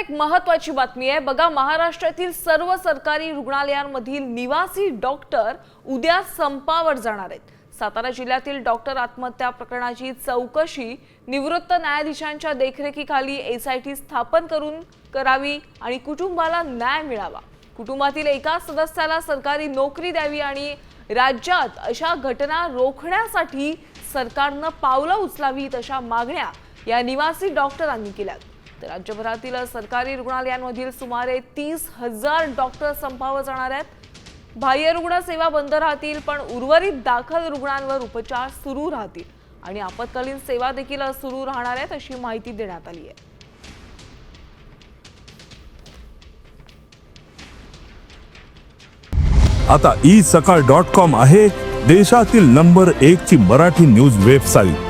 एक महत्वाची बातमी आहे. बघा महाराष्ट्रातील सर्व सरकारी रुग्णालयांमधील निवासी डॉक्टर उद्या संपावर जाणार आहेत. सातारा जिल्ह्यातील डॉक्टर आत्महत्या प्रकरणाची चौकशी निवृत्त न्यायाधीशांच्या देखरेखीखाली एस आय टी स्थापन करून करावी आणि कुटुंबाला न्याय मिळावा. कुटुंबातील एका सदस्याला सरकारी नोकरी द्यावी आणि राज्यात अशा घटना रोखण्यासाठी सरकारनं पावलं उचलावीत अशा मागण्या या निवासी डॉक्टरांनी केल्या तर राज्यभरातील सरकारी रुग्णालयांमधील सुमारे तीस हजार डॉक्टर संपावर जाणार आहेत. बाह्य रुग्ण सेवा बंद राहतील पण उर्वरित दाखल रुग्णांवर उपचार सुरू राहतील. आणि आपत्कालीन सेवा देखील सुरू राहणार आहेत अशी माहिती देण्यात आली आहे. आता ई सकाळ डॉट कॉम आहे देशातील नंबर एक ची मराठी न्यूज वेबसाईट